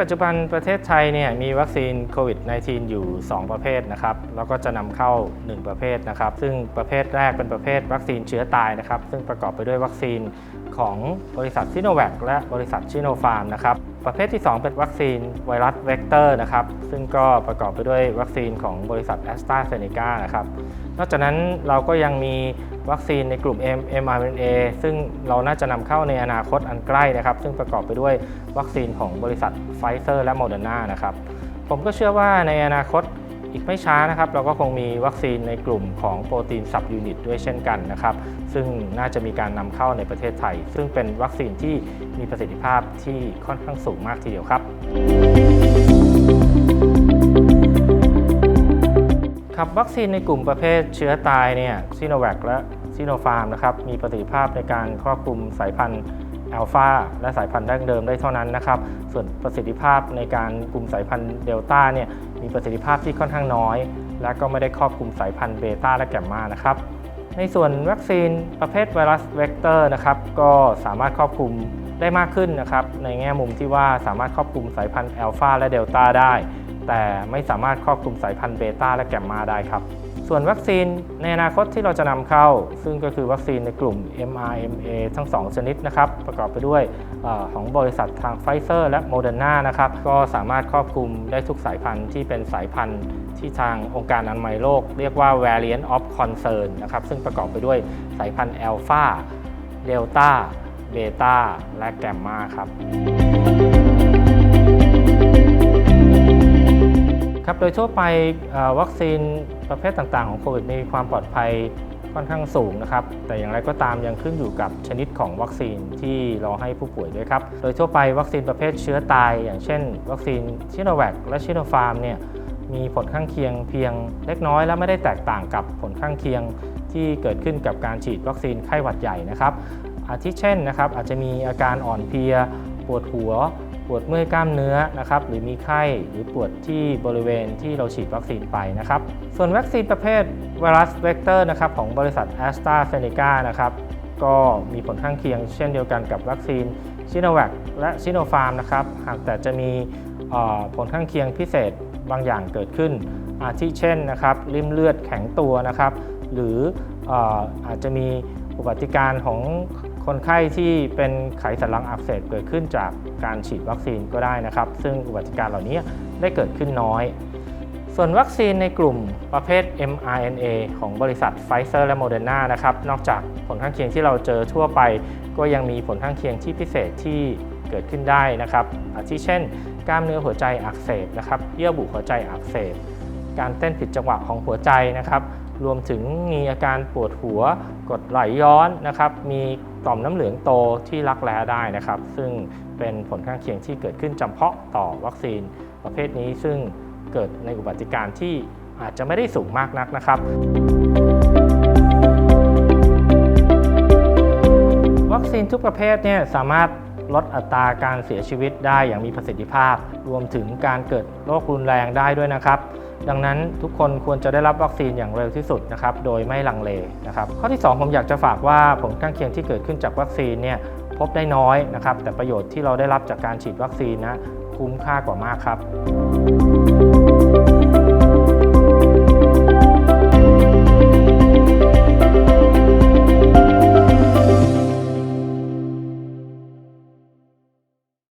ปัจจุบันประเทศไทยเนี่ยมีวัคซีนโควิด -19 อยู่ 2 ประเภทนะครับแล้วก็จะนำเข้า 1 ประเภทนะครับ ซึ่งประเภทแรกเป็นประเภทวัคซีนเชื้อตายนะครับ ซึ่งประกอบไปด้วยวัคซีนของบริษัทซิโนแวคและบริษัทชิโนฟาร์มนะครับ ประเภทที่ 2 เป็นวัคซีนไวรัสเวกเตอร์นะครับ ซึ่งก็ประกอบไปด้วยวัคซีนของบริษัทแอสตราเซเนกานะครับ นอกจากนั้นเราก็ยังมีวัคซีนในกลุ่ม mRNA ซึ่งเราน่าจะนำเข้าในอนาคตอันใกล้นะครับ ซึ่งประกอบไปด้วยวัคซีนของบริษัทไฟเซอร์และโมเดอร์นานะครับ ผมก็เชื่อว่าในอนาคต อีกไม่ช้านะครับเราก็คงมีวัคซีนในกลุ่มของโปรตีนซับยูนิตด้วยเช่นกันนะครับ ซึ่งน่าจะมีการนำเข้าในประเทศไทย ซึ่งเป็นวัคซีนที่มีประสิทธิภาพที่ค่อนข้างสูงมากทีเดียวครับ ครับวัคซีนในกลุ่มประเภทเชื้อตายเนี่ยซีโนแวคและซีโนฟาร์มนะครับมีประสิทธิภาพในการครอบคลุมสายพันธุ์ อัลฟาและสายพันธุ์ดั้งเดิมได้เท่านั้นนะครับ ส่วนประสิทธิภาพในการกลุ่มสายพันธุ์เดลต้าเนี่ยมีประสิทธิภาพที่ค่อนข้างน้อย และก็ไม่ได้ครอบคลุมสายพันธุ์เบต้าและแกมมานะครับในส่วนวัคซีนประเภทไวรัสเวกเตอร์นะครับก็สามารถครอบคลุมได้มากขึ้นนะครับในแง่มุมที่ว่าสามารถครอบคลุมสายพันธุ์อัลฟาและเดลต้าได้ แต่ไม่สามารถครอบคลุมสายพันธุ์เบต้าและแกมมาได้ครับ ส่วนวัคซีนในอนาคตที่เราจะนำเข้า ซึ่งก็คือวัคซีนในกลุ่ม mRNA ทั้ง 2 ชนิดนะครับ ประกอบไปด้วยอของบริษัททางไฟเซอร์และโมเดอร์นานะครับ ก็สามารถครอบคลุมได้ทุกสายพันธุ์ที่เป็นสายพันธุ์ที่ทางองค์การอนามัยโลก เรียกว่า variant of concern นะครับ ซึ่งประกอบไปด้วยสายพันธุ์ alpha delta beta และแกมมาครับ ครับโดยทั่วไปวัคซีนประเภทต่างๆ ของโควิดมีความปลอดภัยค่อนข้างสูงนะครับ แต่อย่างไรก็ตามยังขึ้นอยู่กับชนิดของวัคซีนที่เราให้ผู้ป่วยด้วยครับ โดยทั่วไปวัคซีนประเภทเชื้อตาย อย่างเช่น วัคซีนชิโนแวคและชิโนฟาร์มเนี่ยมีผลข้างเคียงเพียงเล็กน้อย และไม่ได้แตกต่างกับผลข้างเคียงที่เกิดขึ้นกับการฉีดวัคซีนไข้หวัดใหญ่นะครับ อาทิเช่นนะครับอาจจะมีอาการอ่อนเพลีย ปวดหัว ปวดเมื่อยกล้ามเนื้อนะครับหรือมีไข้หรือปวดที่บริเวณที่เราฉีดวัคซีนไปนะครับส่วนวัคซีนประเภทไวรัสเวกเตอร์นะครับของบริษัท a s t r a z เซ e c a นะครับก็มีผลข้างเคียงเช่นเดียวกันกับวัคซีนชิโนแวคและชิโนฟาร์มนะครับหากแต่จะมีผลข้างเคียงพิเศษบางอย่างเกิดขึ้น อาทิเช่นนะครับริมเลือดแข็งตัวนะครับ หรือเอ่ออาจจะมีอุบัติการของ คนไข้ที่เป็นไขสันหลังอักเสบเกิดขึ้นจากการฉีดวัคซีนก็ได้นะครับ ซึ่งอุบัติการเหล่านี้ได้เกิดขึ้นน้อย ส่วนวัคซีนในกลุ่มประเภท mRNA ของบริษัทไฟเซอร์และโมเดอร์นานะครับ นอกจากผลข้างเคียงที่เราเจอทั่วไป ก็ยังมีผลข้างเคียงที่พิเศษที่เกิดขึ้นได้นะครับอาทิเช่น กล้ามเนื้อหัวใจอักเสบนะครับ เยื่อบุหัวใจอักเสบ การเต้นผิดจังหวะของหัวใจนะครับ รวมถึงมีอาการปวดหัวกดไหลย้อนนะครับ มีต่อมน้ำเหลืองโตที่รักแร้ได้นะครับ ซึ่งเป็นผลข้างเคียงที่เกิดขึ้นจำเพาะต่อวัคซีนประเภทนี้ ซึ่งเกิดในอุบัติการณ์ที่อาจจะไม่ได้สูงมากนักนะครับ วัคซีนทุกประเภทเนี่ยสามารถลดอัตราการเสียชีวิตได้อย่างมีประสิทธิภาพ รวมถึงการเกิดโรครุนแรงได้ด้วยนะครับ ดังนั้นทุกคนควรจะได้รับวัคซีนอย่างเร็วที่สุดนะครับโดยไม่ลังเลนะครับข้อที่ 2 ผมอยากจะฝากว่าผลข้างเคียงที่เกิดขึ้นจากวัคซีนเนี่ยพบได้น้อยนะครับแต่ประโยชน์ที่เราได้รับจากการฉีดวัคซีนนะคุ้มค่ากว่ามากครับ